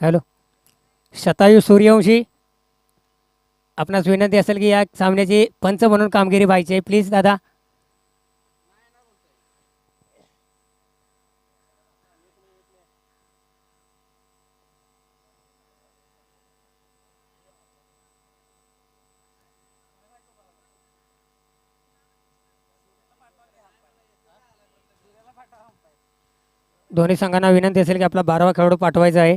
Hello. शतायू Suryavanshi आपणास विनंती असेल की या सामन्याची पंच म्हणून कामगिरी व्हायची आहे प्लीज दादा. दोन्ही संघांना विनंती असेल की आपला बारावा खेळाडू पाठवायचा आहे.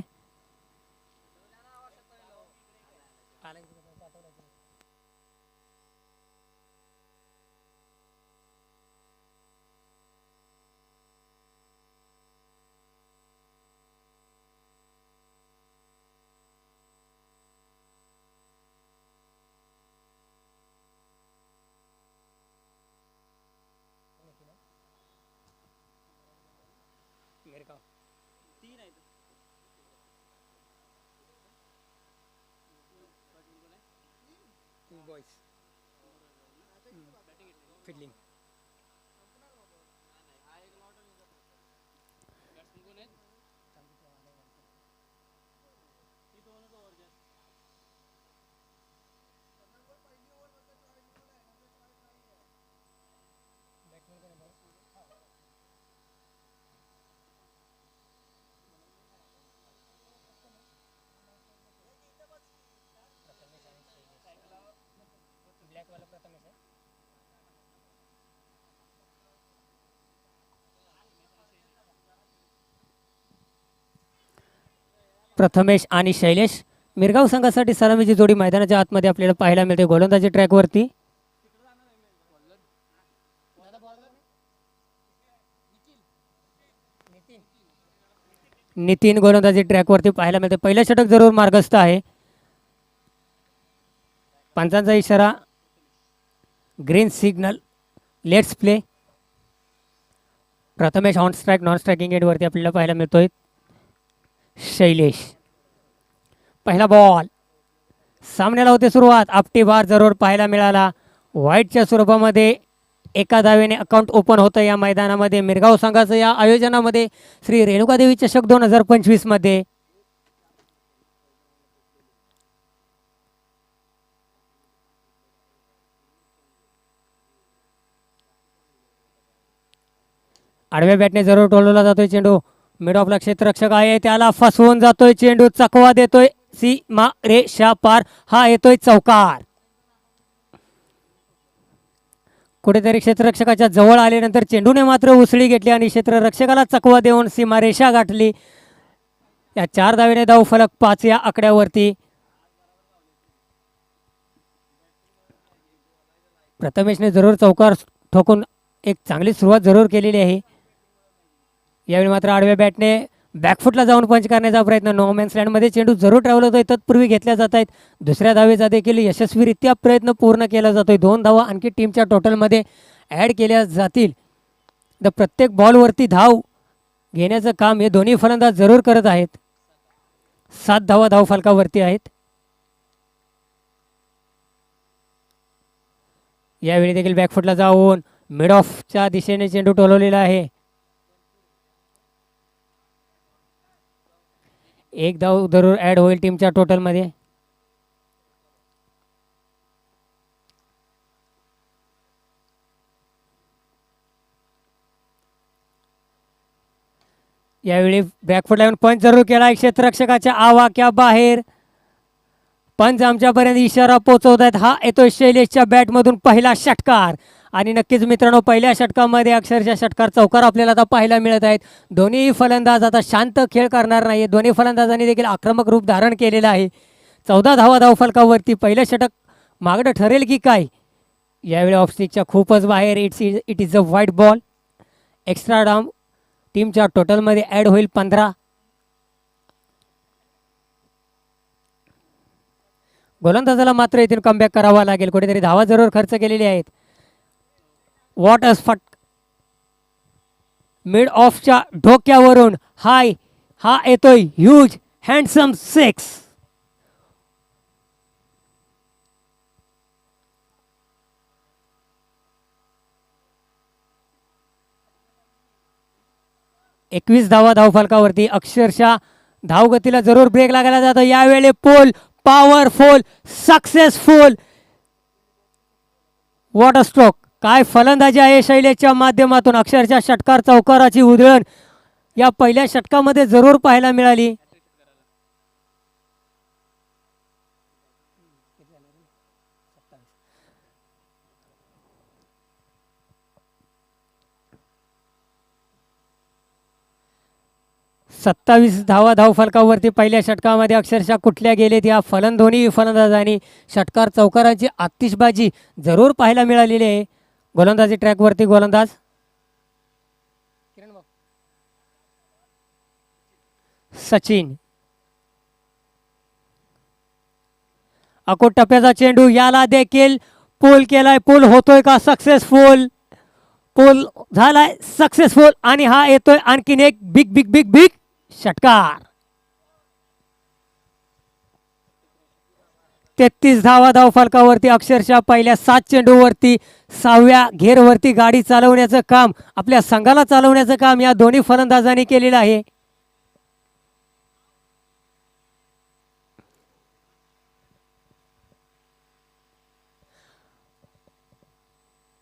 प्रथमेश आणि शैलेश. मिरगाव संघासाठी सलामीची जोडी मैदानाच्या आतमध्ये आपल्याला पाहायला मिळते. गोलंदाजी ट्रॅकवरती. नितीन गोलंदाजी ट्रॅकवरती पाहायला मिळते. पहिलं षटक जरूर मार्गस्थ आहे. पंचांचा इशारा. Green signal. Let's play. Prathamesh on strike non striking एंडवरती आपल्याला पाहायला मिळतोय. शैलेश. पहिला बॉल सामन्याला होते सुरुवात. आपटी बार जरूर पाहायला मिळाला. व्हाईटच्या स्वरूपामध्ये एका दावेने अकाउंट ओपन होतं या मैदानामध्ये. मिरगाव संघाचं या आयोजनामध्ये श्री रेणुकादेवी चषक दोन हजार पंचवीसमध्ये आडव्या बॅटने जरूर टोलवला जातोय चेंडू. मिड ऑफला क्षेत्ररक्षक आहे त्याला फसवून जातोय चेंडू चकवा देतोय सीमा रेषा पार हा येतोय चौकार. कुठेतरी क्षेत्ररक्षकाच्या जवळ आल्यानंतर चेंडूने मात्र उसळी घेतली आणि क्षेत्ररक्षकाला चकवा देऊन सीमारेषा गाठली. या चार धावेने धाव फलक पाच या आकड्यावरती. प्रथमेशने जरूर चौकार ठोकून एक चांगली सुरुवात जरूर केलेली आहे. यावेळी मात्र आडव्या बॅटने बॅकफुटला जाऊन पंच करण्याचा प्रयत्न. नोमॅन्स लँडमध्ये चेंडू जरूर ट्रॅव्हल होतोय. तत्पूर्वी घेतल्या जात आहेत. दुसऱ्या धावेचा देखील यशस्वीरित्या प्रयत्न पूर्ण केला जातोय. दोन धावा आणखी टीमच्या टोटलमध्ये ॲड केल्या जातील. तर प्रत्येक बॉलवरती धाव घेण्याचं काम हे दोन्ही फलंदाज जरूर करत आहेत. सात धावा धाव फलकावरती आहेत. यावेळी देखील बॅकफुटला जाऊन मिड ऑफच्या दिशेने चेंडू टोलवलेला आहे. एक धाव जरूर ॲड होईल टीमच्या टोटलमध्ये यावेळी बॅकफुट लावून पंच जरूर केला. क्षेत्ररक्षकाच्या आवाक्या बाहेर. पंच आमच्यापर्यंत इशारा पोहोचवत आहेत. हा येतो शैलेशच्या बॅटमधून पहिला षटकार. आणि नक्कीच मित्रांनो पहिल्या षटकामध्ये अक्षरशः षटकार चौकार आपल्याला आता पाहायला मिळत आहेत. दोन्ही फलंदाज आता शांत खेळ करणार नाही दोन्ही फलंदाजांनी देखील आक्रमक रूप धारण केलेलं आहे. चौदा धावा धावफलकावरती पहिलं षटक मागणं ठरेल की काय? यावेळी ऑफस्टिकच्या खूपच बाहेर it's it is a wide ball extra डाम टीमच्या टोटलमध्ये ॲड होईल पंधरा. गोलंदाजाला मात्र इथून कमबॅक करावा लागेल. कुठेतरी धावा जरूर खर्च केलेली आहेत. वॉट अस फट मिड ऑफच्या डोक्यावरून हाय हा येतोय ह्यूज हँडसम सिक्स. एकवीस धावा धावफलकावरती अक्षरशः धावगतीला जरूर ब्रेक लागायला जातो. यावेळी pull powerful successful what a stroke काय फलंदाजी आहे शैलेशच्या माध्यमातून? अक्षरशः षटकार चौकाराची उधळण या पहिल्या षटकामध्ये जरूर पाहायला मिळाली. सत्तावीस धावा धाव फलकावरती पहिल्या षटकामध्ये अक्षरशः कुठल्या गेलेत या फलंदोनी फलंदाजांनी षटकार चौकारांची आतिषबाजी जरूर पाहायला मिळालेली आहे. गोलंदाजी ट्रॅकवरती गोलंदाज. सचिन. अकोट टप्प्याचा चेंडू याला देखील पूल केलाय. पूल होतोय का सक्सेसफुल पूल झालाय सक्सेसफुल आणि हा येतोय आणखीन एक बिग बिग बिग बिग षटकार. तेहतीस धावा धाव फलकावरती अक्षरशः पहिल्या सात चेंडूवरती सहाव्या घेरवरती गाडी चालवण्याचं काम आपल्या संघाला चालवण्याचं काम या दोन्ही फलंदाजांनी केलेलं आहे.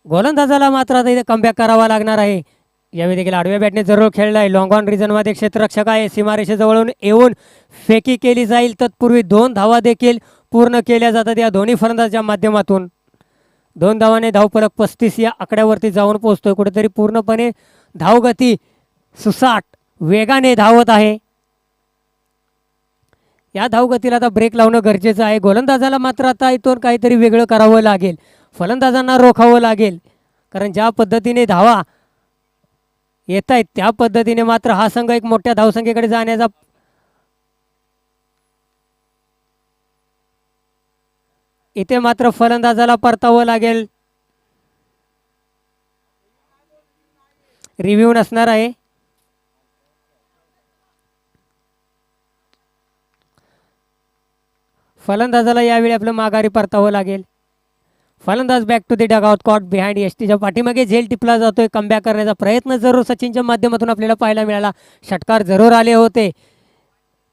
गोलंदाजाला मात्र आता इथे कमबॅक करावा लागणार आहे. यावेळी देखील आडव्या बॅटने जरूर खेळला आहे. लॉंग ऑन रिजनमध्ये क्षेत्ररक्षक आहे. सीमारेषेजवळून येऊन फेकी केली जाईल. तत्पूर्वी दोन धावा देखील पूर्ण केल्या जातात या दोन्ही फलंदाजच्या माध्यमातून. दोन धावाने धावफलक पस्तीस या आकड्यावरती जाऊन पोहोचतोय. कुठेतरी पूर्णपणे धावगती सुसाट वेगाने धावत आहे. या धावगतीला आता ब्रेक लावणं गरजेचं आहे. गोलंदाजाला मात्र आता इथून काहीतरी वेगळं करावं लागेल. फलंदाजांना रोखावं लागेल. कारण ज्या पद्धतीने धावा येत आहेत त्या पद्धतीने मात्र हा संघ एक मोठ्या धावसंख्येकडे जाण्याचा इथे मात्र फलंदाजाला परतावं लागेल. रिव्ह्यू नसणार आहे. फलंदाजाला यावेळी आपलं माघारी परतावं लागेल. फलंदाज back to the dugout caught behind यष्टीच्या पाठीमागे झेल टिपला जातोय. कमबॅक करण्याचा प्रयत्न जरूर सचिनच्या माध्यमातून आपल्याला पाहायला मिळाला. षटकार जरूर आले होते.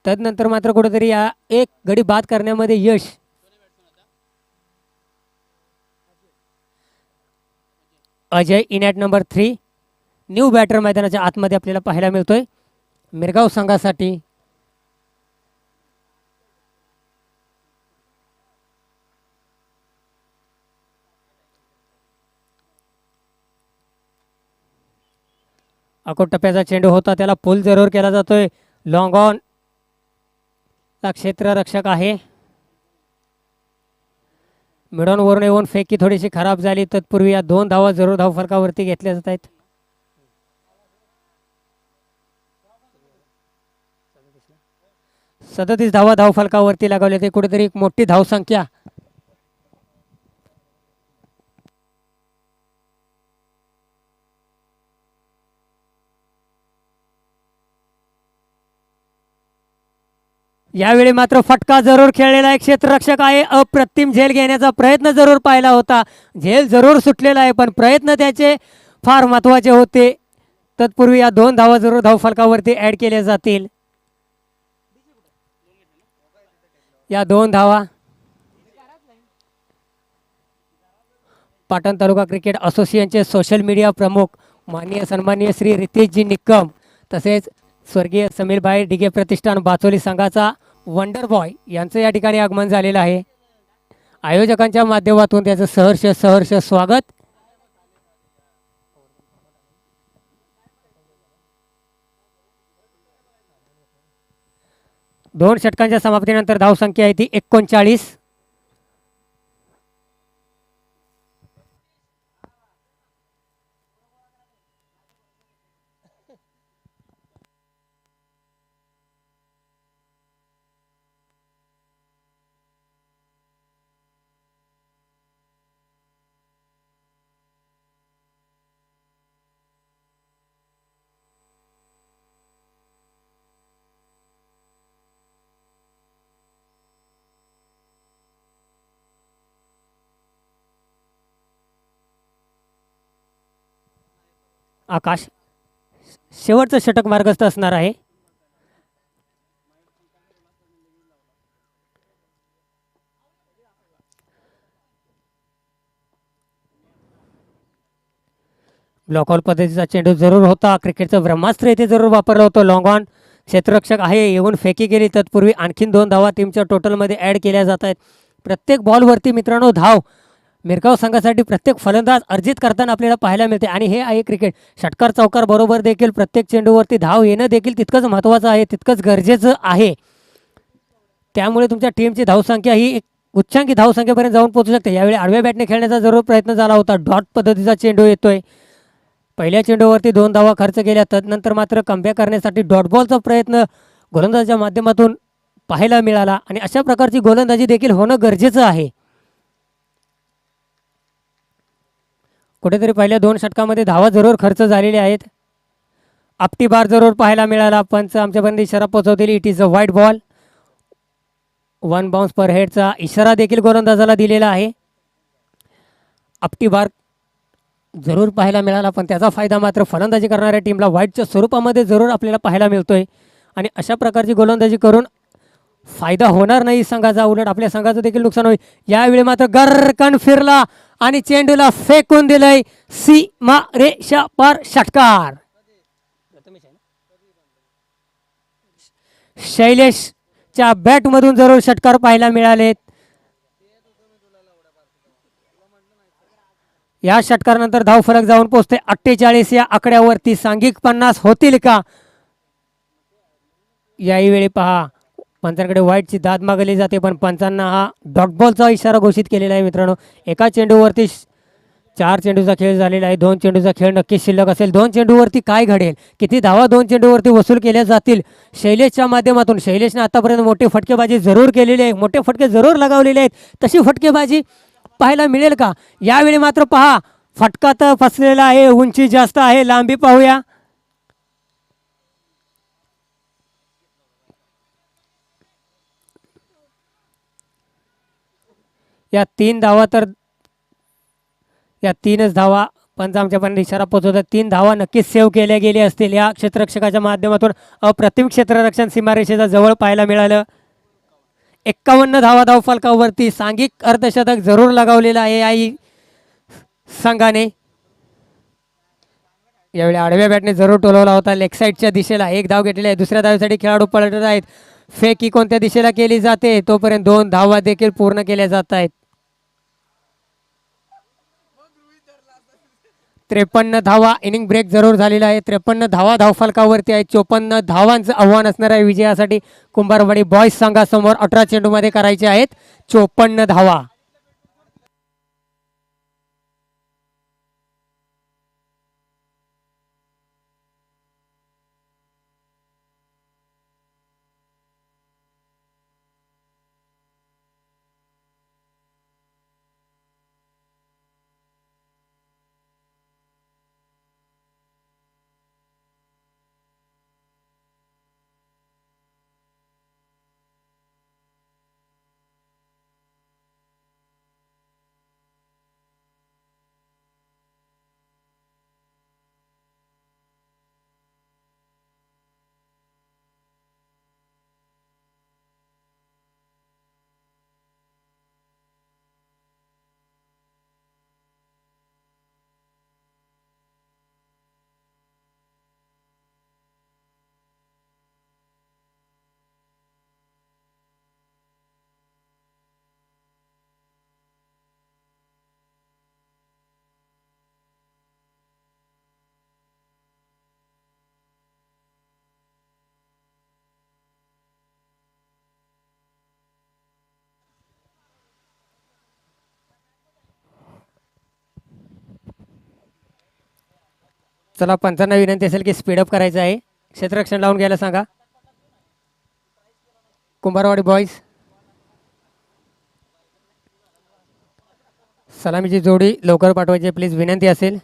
तदनंतर मात्र कुठेतरी या एक गडी बाद करण्यामध्ये यश Ajay in at number three. New batter मैदानाच्या आतमध्ये आपल्याला पाहायला मिळतोय. मिरगाव संघासाठी. अकोट टप्प्याचा चेंडू होता त्याला पुल जरूर केला जातोय. लॉंग ऑन क्षेत्र क्षेत्ररक्षक आहे. मिडॉनवरून येऊन फेकी थोडीशी खराब झाली तत्पूर्वी या दोन धावा जरूर धावफलकावरती घेतल्या जात आहेत. सदतीस धावा धाव फलकावरती लागवले ते कुठेतरी एक मोठी धावसंख्या यावेळी मात्र फटका जरूर खेळलेला एक क्षेत्ररक्षक आहे. अप्रतिम झेल घेण्याचा प्रयत्न जरूर पाहिला होता. झेल जरूर सुटलेला आहे पण प्रयत्न त्याचे फार महत्त्वाचे होते. तत्पूर्वी या दोन धावा जरूर धावफलकावरती ॲड केल्या जातील. या दोन धावा. पाटण तालुका क्रिकेट असोसिएशनचे सोशल मीडिया प्रमुख माननीय सन्माननीय श्री रितेशजी निक्कम तसेच स्वर्गीय समीरभाई डिगे प्रतिष्ठान बाचोली संघाचा वंडर बॉय यांचं या ठिकाणी आगमन झालेलं आहे. आयोजकांच्या माध्यमातून त्याचं सहर्ष सहर्ष स्वागत. दोन षटकांच्या समाप्तीनंतर धावसंख्या आहे ती एकोणचाळीस. आकाश शेवटचं षटक मार्गस्थ असणार आहे. ब्लॉकआउट पद्धतीचा चेंडू जरूर होता. क्रिकेटचं ब्रह्मास्त्र येथे जरूर वापरलं होतं. लॉंग ऑन क्षेत्ररक्षक आहे. येऊन फेकी गेली. तत्पूर्वी आणखीन दोन धावा टीमच्या टोटलमध्ये ॲड केल्या जात आहेत. प्रत्येक बॉलवरती मित्रांनो धाव. मिरगाव संघासाठी प्रत्येक फलंदाज अर्जित करताना आपल्याला पाहायला मिळते. आणि हे आहे क्रिकेट षटकार चौकार बरोबर देखील प्रत्येक चेंडूवरती धाव येणं देखील तितकंच महत्त्वाचं आहे तितकंच गरजेचं आहे. त्यामुळे तुमच्या टीमची धावसंख्या ही एक उच्चांकी धावसंख्येपर्यंत जाऊन पोहोचू शकते. यावेळी आडव्या बॅटने खेळण्याचा जरूर प्रयत्न झाला होता. डॉट पद्धतीचा चेंडू येतोय. पहिल्या चेंडूवरती दोन धावा खर्च केल्या. तदनंतर मात्र कमबॅक करण्यासाठी डॉट बॉलचा प्रयत्न गोलंदाजाच्या माध्यमातून पाहायला मिळाला. आणि अशा प्रकारची गोलंदाजी देखील होणं गरजेचं आहे. कुठेतरी पहिल्या दोन षटकामध्ये धावा जरूर खर्च झालेले आहेत. आपटी बार जरूर पाहायला मिळाला. पंच आमच्यापर्यंत इशारा पोहोचवतील. It is a wide ball one bounce per हेडचा इशारा देखील गोलंदाजाला दिलेला आहे. आपटी बार जरूर पाहायला मिळाला पण त्याचा फायदा मात्र फलंदाजी करणाऱ्या टीमला व्हाईटच्या स्वरूपामध्ये जरूर आपल्याला पाहायला मिळतोय. आणि अशा प्रकारची गोलंदाजी करून फायदा होणार नाही संघाचा. उलट आपल्या संघाचं देखील नुकसान होईल. यावेळी मात्र गरकन फिरला. आणि चेंडूला फेकून दिलंय सीमा रेषा पर षटकार. शैलेशच्या बॅटमधून जरूर षटकार पाहायला मिळालेत. या षटकारानंतर धावफलक जाऊन पोहोचते अठ्ठेचाळीस. या आकड्यावरती सांघिक पन्नास होतील का? याही वेळी पहा. पंचांकडे वाईटची दाद मागवली जाते पण पंचांना हा डॉटबॉलचा इशारा घोषित केलेला आहे मित्रांनो. एका चेंडूवरती चार चेंडूचा खेळ झालेला आहे दोन चेंडूचा खेळ नक्कीच शिल्लक असेल. दोन चेंडूवरती काय घडेल? किती धावा दोन चेंडूवरती वसूल केल्या जातील? शैलेशच्या माध्यमातून शैलेशने आतापर्यंत मोठी फटकेबाजी जरूर केलेली आहे. मोठे फटके जरूर लगावलेले आहेत. तशी फटकेबाजी पाहायला मिळेल का? यावेळी मात्र पहा फटका तर फसलेला आहे उंची जास्त आहे. लांबी पाहूया. या तीन धावा तर या तीनच धावा पंचामच्या पण इशारा पोहोचवतात तीन धावा नक्कीच सेव्ह केल्या गेल्या असतील. या क्षेत्ररक्षकाच्या माध्यमातून अप्रतिम क्षेत्ररक्षण सीमारेषेचा जवळ पाहायला मिळालं. एक्कावन्न धावा धाव फलकावरती सांघिक अर्धशतक जरूर लगावलेलं आहे आई संघाने. यावेळी आडव्या बॅटने जरूर टोलवला होता. लेग साईडच्या दिशेला एक धाव घेतलेला आहे. दुसऱ्या धावेसाठी खेळाडू पलटत आहेत. फेकी कोणत्या दिशेला केली जाते? तोपर्यंत दोन धावा देखील पूर्ण केल्या जात आहेत. त्रेपन्न धावा. इनिंग ब्रेक जरूर झालेला आहे. त्रेपन्न धावा धावफलकावरती आहे. चोपन्न धावांचं आव्हान असणार आहे विजयासाठी. कुंभारवाडी बॉयज संघासमोर अठरा चेंडूमध्ये करायचे आहेत. चोपन्न धावा. चला पंचांना विनंती असेल की स्पीडअप करायचं आहे. क्षेत्ररक्षण लावून घ्यायला सांगा. कुंभारवाडी बॉईज सलामीची जोडी लवकर पाठवायची प्लीज विनंती असेल.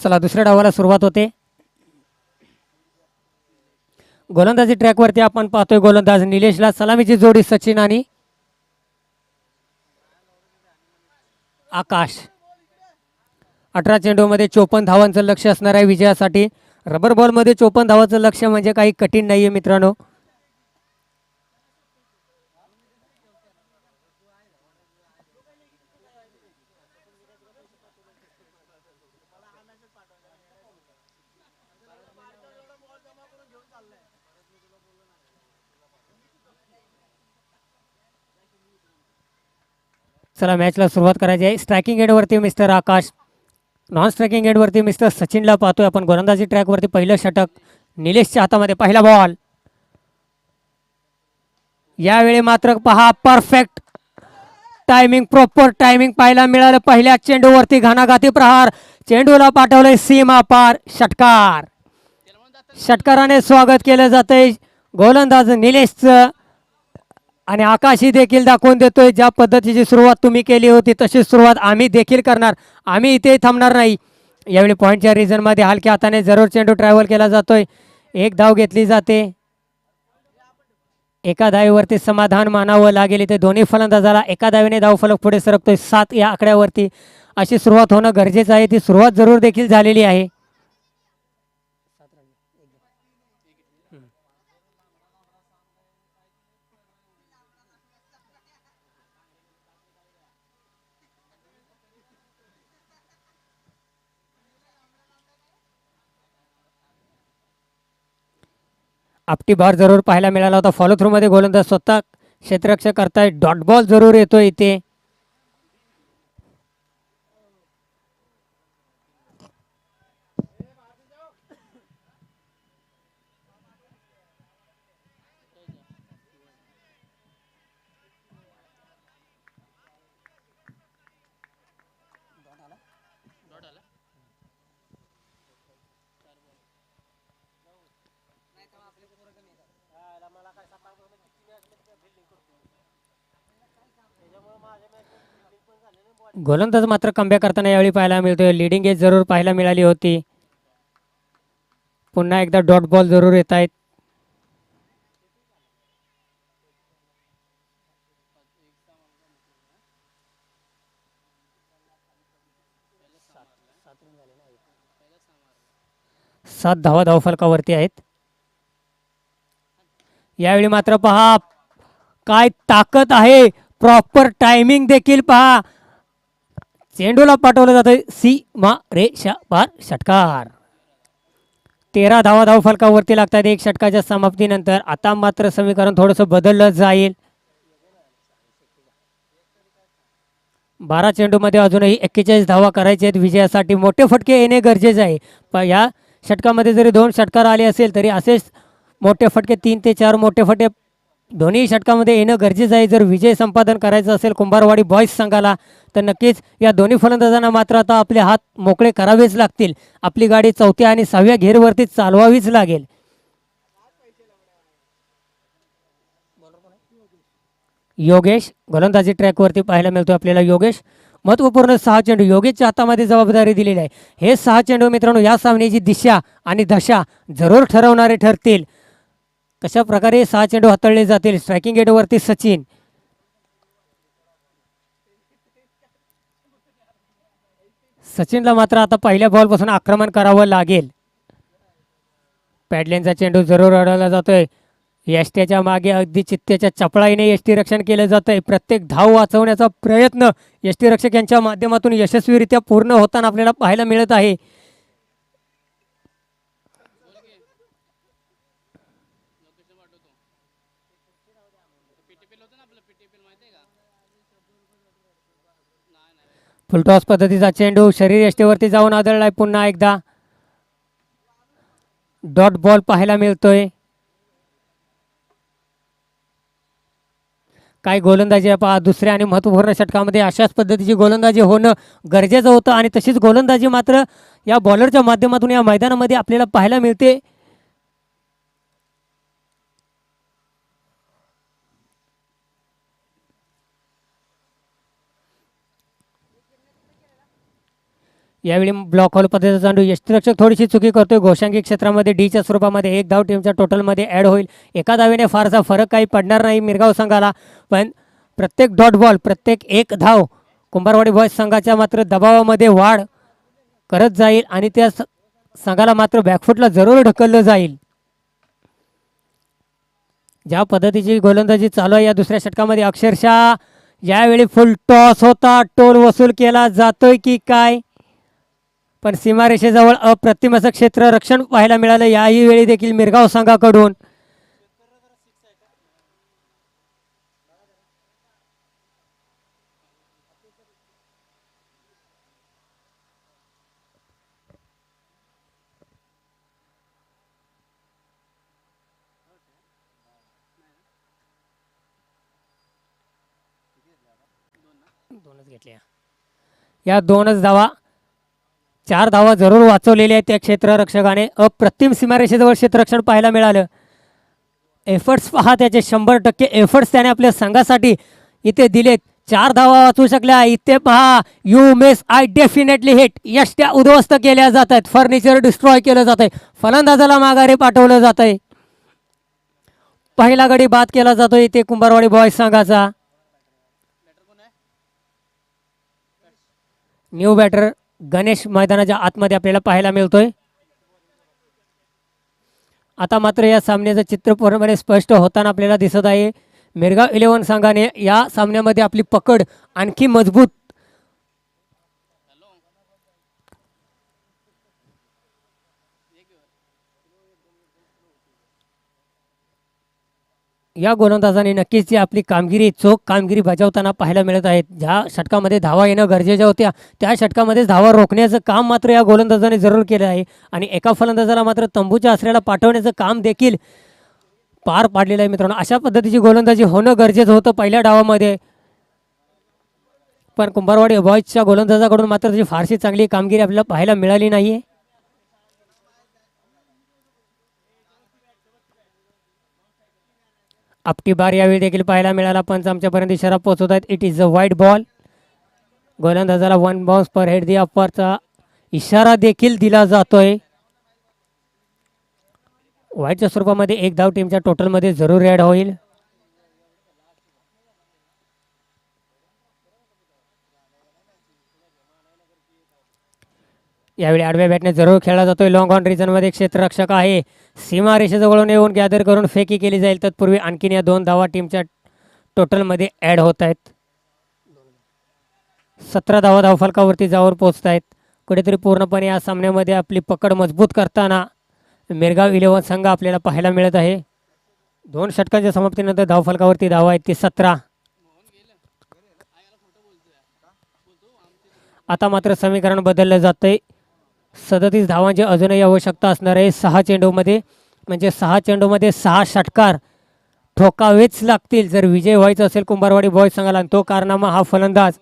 चला दुसऱ्या डावाला सुरुवात होते. गोलंदाजी ट्रॅकवरती आपण पाहतोय गोलंदाज निलेशला सलामीची जोडी सचिन आणि आकाश. अठरा चेंडूमध्ये चोपन्न धावांचं लक्ष असणार आहे विजयासाठी. रबर बॉलमध्ये चोपन्न धावांचं लक्ष म्हणजे काही कठीण नाही आहे मित्रांनो. चला मॅचला सुरुवात करायची आहे. स्ट्रायकिंग एडवरती मिस्टर आकाश. नॉन स्ट्रायकिंग एडवरती मिस्टर सचिनला पाहतोय आपण. गोलंदाजी ट्रॅकवरती पहिलं षटक. निलेशच्या हातामध्ये पहिला बॉल यावेळी मात्र पहा परफेक्ट टायमिंग प्रॉपर टायमिंग पाहायला मिळालं. पहिल्या चेंडूवरती घाणाघाती प्रहार. चेंडूला पाठवलंय सीमा पार. षटकार. षटकाराने स्वागत केलं जातंय. गोलंदाज निलेशचं. आणि आकाशी देखील दाखवून देतोय ज्या पद्धतीची सुरुवात तुम्ही केली होती तशीच सुरुवात आम्ही देखील करणार. आम्ही इथेही थांबणार नाही. यावेळी पॉईंटच्या रिझनमध्ये हलक्या हाताने जरूर चेंडू ट्रॅव्हल केला जातोय. एक धाव घेतली जाते. एका धावेवरती समाधान मानावं लागेल. इथे दोन्ही फलंदाजाला एका धावेने धावफलक पुढे सरकतोय. सात या आकड्यावरती अशी सुरुवात होणं गरजेचं आहे. ती सुरुवात जरूर देखील झालेली आहे. आपटी भार जरूर पाहायला मिळाला होता. फॉलो थ्रूमध्ये गोलंदाज स्वतः क्षेत्ररक्षक करताय. डॉट बॉल जरूर येतो इथे. गोलंदाज मात्र कमबॅक करताना यावेळी पाहायला मिळतोय. लिडिंग एज जरूर पाहायला मिळाली होती. पुन्हा एकदा डॉट बॉल जरूर येत आहेत. सात धावा धावफलकावरती आहेत. यावेळी मात्र पहा काय ताकद आहे. प्रॉपर टायमिंग देखील पहा. चेंडूला पाठवलं जातं सी मा रे श पार षटकार. तेरा धावा धाव फलकावरती लागतात एक षटकाच्या समाप्तीनंतर आता मात्र समीकरण थोडंसं बदललं जाईल. बारा चेंडूमध्ये अजूनही एक्केचाळीस धावा करायचे आहेत. विजयासाठी मोठे फटके येणे गरजेचे आहे. पण या षटकामध्ये जरी दोन षटकार आले असेल तरी असेच मोठे फटके तीन ते चार मोठे फटके दोन्ही षटकामध्ये येणं गरजेचं आहे. जर विजय संपादन करायचं असेल कुंभारवाडी बॉईज संघाला तर नक्कीच या दोन्ही फलंदाजांना मात्र आता आपले हात मोकळे करावेच लागतील. आपली गाडी चौथ्या आणि सहाव्या घेरवरती चालवावीच लागेल. योगेश गोलंदाजी ट्रॅकवरती पाहायला मिळतो आपल्याला योगेश. महत्त्वपूर्ण सहा चेंडू योगेशच्या हातामध्ये जबाबदारी दिलेली आहे. हे सहा चेंडू मित्रांनो या सामन्याची दिशा आणि दशा जरूर ठरवणारे ठरतील. कशा प्रकारे सहा चेंडू हाताळले जातील. स्ट्रायकिंग एडवरती सचिन. सचिनला मात्र आता पहिल्या बॉलपासून आक्रमण करावं लागेल. पॅडलेनचा चेंडू जरूर अडवला जातोय. यष्ट्याच्या मागे अगदी चित्त्याच्या चपळाईने यष्टी रक्षण केलं जातंय. प्रत्येक धाव वाचवण्याचा प्रयत्न यष्टी रक्षक यांच्या माध्यमातून यशस्वीरित्या पूर्ण होताना आपल्याला पाहायला मिळत आहे. फुलटॉस पद्धतीचा चेंडू शरीर यष्टीवरती जाऊन आदळलाय पुन्हा एकदा. डॉट बॉल पाहायला मिळतोय. काय गोलंदाजी आहे पहा दुसऱ्या आणि महत्त्वपूर्ण षटकामध्ये अशाच पद्धतीची गोलंदाजी होणं गरजेचं होतं आणि तशीच गोलंदाजी मात्र या बॉलरच्या माध्यमातून या मैदानामध्ये आपल्याला पाहायला मिळते. यावेळी ब्लॉक होल पद्धतीचा जाणू यष्टीरक्षक थोडीशी चुकी करतोय. घोषांकी क्षेत्रामध्ये डीच्या स्वरूपामध्ये एक धाव टीमच्या टोटलमध्ये ॲड होईल. एका धावेने फारसा फरक काही पडणार नाही मिरगाव संघाला. पण प्रत्येक डॉट बॉल प्रत्येक एक धाव कुंभारवाडी बॉयज संघाच्या मात्र दबावामध्ये वाढ करत जाईल आणि त्या संघाला मात्र बॅकफुटला जरूर ढकललं जाईल. ज्या पद्धतीची गोलंदाजी चालू आहे या दुसऱ्या षटकामध्ये अक्षरशः यावेळी फुल टॉस होता. टोल वसूल केला जातोय की काय? पण सीमारेषेजवळ अप्रतिम असं क्षेत्र रक्षण पाहायला मिळालं याही वेळी देखील मिरगाव संघाकडून. या दोनच धावा चार धावा जरूर वाचवलेल्या आहेत त्या क्षेत्ररक्षकाने. अप्रतिम सीमारेषेजवळ क्षेत्ररक्षण पाहायला मिळालं. एफर्ट्स पहा त्याचे शंभर टक्के एफर्ट्स त्याने आपल्या संघासाठी इथे दिलेत. चार धावा वाचू शकल्या. इथे पहा you miss I definitely hit यष्ट्या उद्ध्वस्त केल्या जात आहेत फर्निचर डिस्ट्रॉय केलं जात आहे फलंदाजाला माघारी पाठवलं जात आहे पहिला गडी बाद केला जातो इथे कुंभारवाडी बॉयज संघाचा. न्यू बॅटर गणेश मैदानाच्या आतमध्ये आपल्याला पाहायला मिळतोय. आता मात्र या सामन्याचं चित्र पूर्णपणे स्पष्ट होताना आपल्याला दिसत आहे. मिरगाव इलेव्हन संघाने या सामन्यामध्ये आपली पकड आणखी मजबूत या गोलंदाजाने नक्कीच जी आपली कामगिरी चोख कामगिरी बजावताना पाहायला मिळत आहेत. ज्या षटकामध्ये धावा येणं गरजेच्या होत्या त्या षटकामध्ये धावा रोखण्याचं काम मात्र या गोलंदाजाने जरूर केलं आहे. आणि एका फलंदाजाला मात्र तंबूच्या आसऱ्याला पाठवण्याचं काम देखील पार पाडलेलं आहे मित्रांनो. अशा पद्धतीची गोलंदाजी होणं गरजेचं होतं पहिल्या डावामध्ये. पण कुंभारवाडी बॉयजच्या गोलंदाजाकडून मात्र त्याची फारशी चांगली कामगिरी आपल्याला पाहायला मिळाली नाही आहे आपटी बार यावेळी देखील पाहायला मिळाला. पंच आमच्यापर्यंत इशारा पोहोचवत आहेत it is a wide ball गोलंदाजाला one bounce per head the अपरचा इशारा देखील दिला जातोय. वाईटच्या स्वरूपामध्ये एक धाव टीमच्या टोटलमध्ये जरूर ॲड होईल. यावेळी आडव्या बॅटने जरूर खेळला जातोय. लॉंग ऑन रिजनमध्ये क्षेत्ररक्षक आहे. सीमा रेषेजवळून येऊन गॅदर करून फेकी केली जाईल. तत्पूर्वी आणखीन या दोन धावा टीमच्या टोटलमध्ये ॲड होत आहेत. सतरा धावा धावफलकावरती जाऊन पोहोचत आहेत. कुठेतरी पूर्णपणे या सामन्यामध्ये आपली पकड मजबूत करताना मिरगाव इलेव्हन संघ आपल्याला पाहायला मिळत आहे. दोन षटकांच्या समाप्तीनंतर धावफलकावरती धावा आहेत ती सतरा. आता मात्र समीकरण बदललं जातंय. सदतीस धावांची अजूनही आवश्यकता असणार आहे. सहा चेंडूमध्ये म्हणजे सहा चेंडूमध्ये सहा षटकार ठोकावेच लागतील. जर विजय व्हायचा असेल कुंभारवाडी बॉयज संघाला आणि तो कारनामा हा फलंदाज.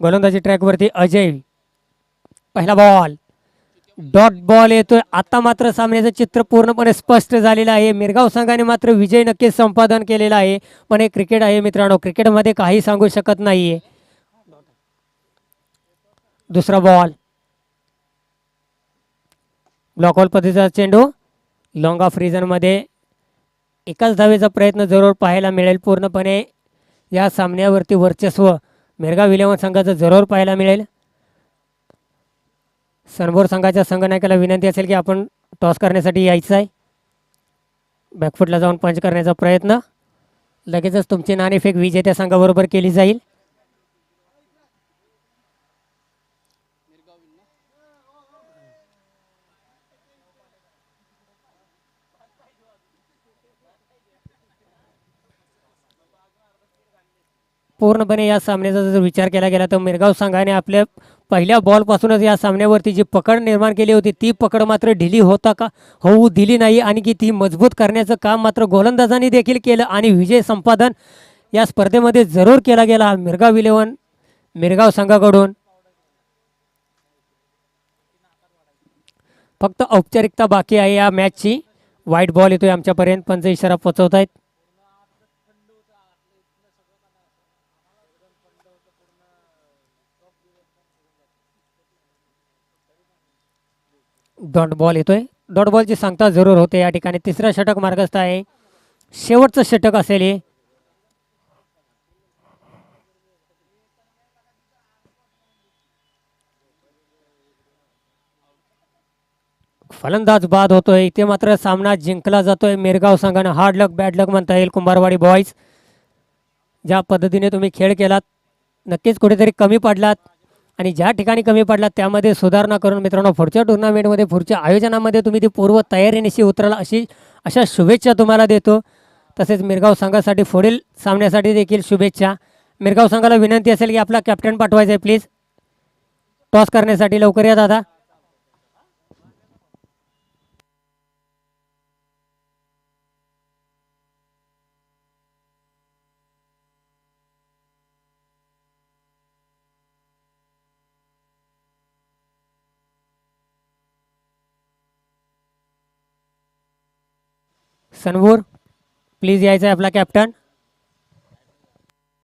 गोलंदाजी ट्रॅकवरती अजय. पहिला बॉल. डॉट बॉल येतोय. आता मात्र सामन्याचं चित्र पूर्णपणे स्पष्ट झालेलं आहे. मिरगाव संघाने मात्र विजय नक्कीच संपादन केलेला आहे. पण हे क्रिकेट आहे मित्रांनो. क्रिकेटमध्ये काही सांगू शकत नाहीये. दुसरा बॉल. ब्लॉक पद्धतीचा चेंडू लॉंग ऑफ रिजनमध्ये एकाच धावेचा प्रयत्न जरूर पाहायला मिळेल. पूर्णपणे या सामन्यावरती वर्चस्व मिरगाव इलेव्हन संघाचं जरूर पाहायला मिळेल. सनबोर संघाच्या संघनायकाला विनंती असेल की आपण टॉस करण्यासाठी यायचं आहे. बॅकफुटला जाऊन पंच करण्याचा प्रयत्न. लगेचच तुमची नाणेफेक विजेत्या संघाबरोबर केली जाईल. पूर्णपणे या सामन्याचा जर विचार केला गेला तर मिरगाव संघाने आपल्या पहिल्या बॉलपासूनच या सामन्यावरती जी पकड निर्माण केली होती ती पकड मात्र ढिली होता का? होऊ दिली नाही आणि की ती मजबूत करण्याचं काम मात्र गोलंदाजांनी देखील केलं आणि विजय संपादन या स्पर्धेमध्ये जरूर केला गेला. मिरगाव इलेव्हन मिरगाव संघाकडून. फक्त औपचारिकता बाकी आहे या मॅचची वाईट बॉल येतोय आमच्यापर्यंत पंच इशारा पोचवत आहेत डॉट बॉल येतोय. डॉट बॉलची सांगता जरूर होते. या ठिकाणी तिसरा षटक मार्गस्थ आहे. शेवटचं षटक असेल हे. फलंदाज बाद होतोय. इथे मात्र सामना जिंकला जातोय. मेरगाव संघानं हार्ड लक बॅड लक म्हणता येईल कुंभारवाडी बॉईज ज्या पद्धतीने तुम्ही खेळ केलात नक्कीच कुठेतरी कमी पडलात. आणि ज्या ठिकाणी कमी पडलात त्यामध्ये सुधारणा करून मित्रांनो पुढच्या टुर्नामेंटमध्ये पुढच्या आयोजनामध्ये तुम्ही ती पूर्व तयारीनिशी उतराल अशी अशा शुभेच्छा तुम्हाला देतो. तसेच मिरगाव संघासाठी पुढील सामन्यासाठी देखील शुभेच्छा. मिरगाव संघाला विनंती असेल की आपला कॅप्टन पाठवायचा आहे प्लीज टॉस करण्यासाठी लवकर या दादा. सनवूर प्लीज यायचा आहे आपला कॅप्टन